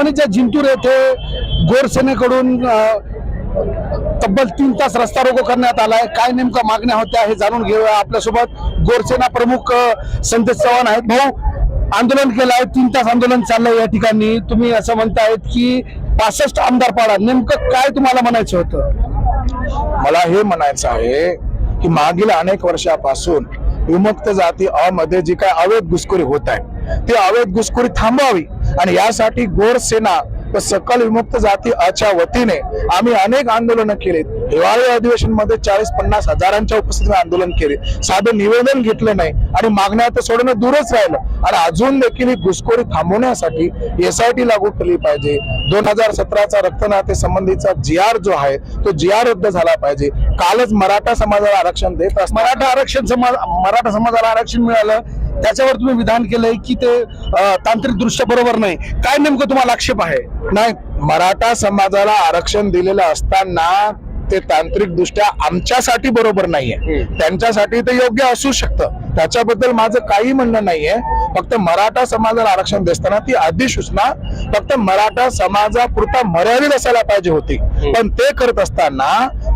परभणीच्या जिंतूर येथे गोरसेनेकडून तब्बल तीन तास रस्ता रोको करण्यात आलाय. काय नेमका मागण्या होत्या हे जाणून घेऊया. आपल्यासोबत गोरसेना प्रमुख संतोष चव्हाण आहेत. भाऊ आंदोलन केलं आहे तीन तास आंदोलन चाललंय या ठिकाणी. तुम्ही असं म्हणतायत की पासष्ट आमदार पाडा. नेमकं काय तुम्हाला म्हणायचं होतं? मला हे म्हणायचं आहे की मागील अनेक वर्षापासून विमुक्त जाती अ मध्ये जी काय अवैध घुसखोरी होत आहे ती अवैध घुसखोरी थांबावी आणि यासाठी गोर सेना व सकल विमुक्त जाती अच्या वतीने आम्ही अनेक आंदोलनं केलीत. हिवाळी अधिवेशनमध्ये चाळीस पन्नास हजारांच्या उपस्थितीत आंदोलन केले. साधं निवेदन घेतलं नाही आणि मागण्या तर सोडणं दूरच राहिलं. आणि अजून देखील ही घुसखोरी थांबवण्यासाठी एसआयटी लागू केली पाहिजे. दोन हजार सतराचा रक्तनाते संबंधीचा जी आर जो आहे तो जी आर रद्द झाला पाहिजे. कालच मराठा समाजाला आरक्षण देत मराठा आरक्षण समाज मराठा समाजाला आरक्षण मिळालं. त्याच्यावर तुम्ही विधान केलंय की ते तांत्रिक दृष्ट्या बरोबर नाही. काय नेमकं तुम्हाला आक्षेप आहे? नाही मराठा समाजाला आरक्षण दिलेलं असताना ते तांत्रिक दृष्ट्या आमच्यासाठी बरोबर नाहीये. त्यांच्यासाठी ते योग्य असू शकतं. त्याच्याबद्दल माझं काही म्हणणं नाहीये. फक्त मराठा समाजाला आरक्षण देताना ती अधिसूचना फक्त मराठा समाजापुरता मर्यादित असायला पाहिजे होती. पण ते करत असताना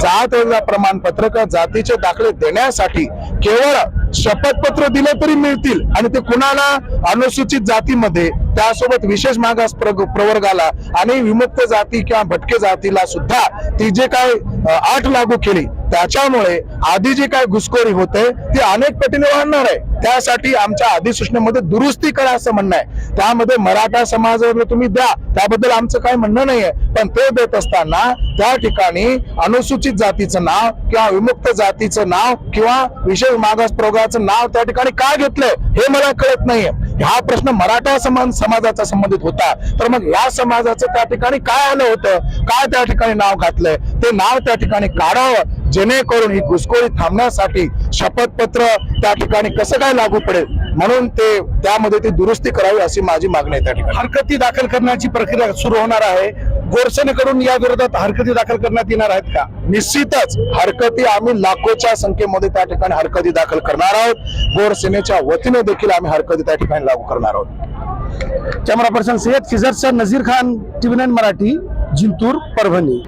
जात प्रमाणपत्र किंवा जातीचे दाखले देण्यासाठी केवळ शपथपत्र दिले तरी मिळतील आणि ते कुणाला अनुसूचित जातीमध्ये त्यासोबत विशेष मागास प्रवर्गाला आणि विमुक्त जाती किंवा भटके जातीला सुद्धा ती जे काय आठ लागू केली. त्याच्यामुळे आधी जी काय घुसखोरी होते ती अनेक पटीने वाढणार आहे. त्यासाठी आमच्या अधिसूचनेमध्ये दुरुस्ती करा असं म्हणणं आहे. त्यामध्ये मराठा समाजाला तुम्ही द्या त्याबद्दल आमचं काय म्हणणं नाहीये. पण ते देत असताना त्या ठिकाणी अनुसूचित जातीचं नाव किंवा विमुक्त जातीचं नाव किंवा विशेष मागास प्रवर्गाचं नाव त्या ठिकाणी का घेतलंय हे मला कळत नाहीये. हा प्रश्न मराठा समाज समाजाचा संबंधित होता. तर मग या समाजाचं त्या ठिकाणी काय आलं होतं? काय त्या ठिकाणी नाव घातलंय? ते नाव त्या ठिकाणी काढावं जेणेकरून ही घुसखोरी थांबण्यासाठी शपथपत्र त्या ठिकाणी कसं काय लागू पडेल? म्हणून ते त्यामध्ये ती दुरुस्ती करावी अशी माझी मागणी आहे त्या ठिकाणी. हरकती दाखल करण्याची प्रक्रिया सुरू होणार आहे. गोरसेनेकडून या विरोधात हरकती दाखल करण्यात येणार आहेत का? निश्चितच हरकती आम्ही लाखोच्या संख्येमध्ये त्या ठिकाणी हरकती दाखल करणार आहोत. गोरसेनेच्या वतीने देखील आम्ही हरकती त्या ठिकाणी लागू करणार आहोत. कॅमेरा पर्सन सय्यद खिजरचा नझीर खान टीव्ही नाईन मराठी जिंतूर परभणी.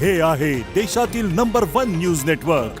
हे आहे देशातील नंबर वन न्यूज नेटवर्क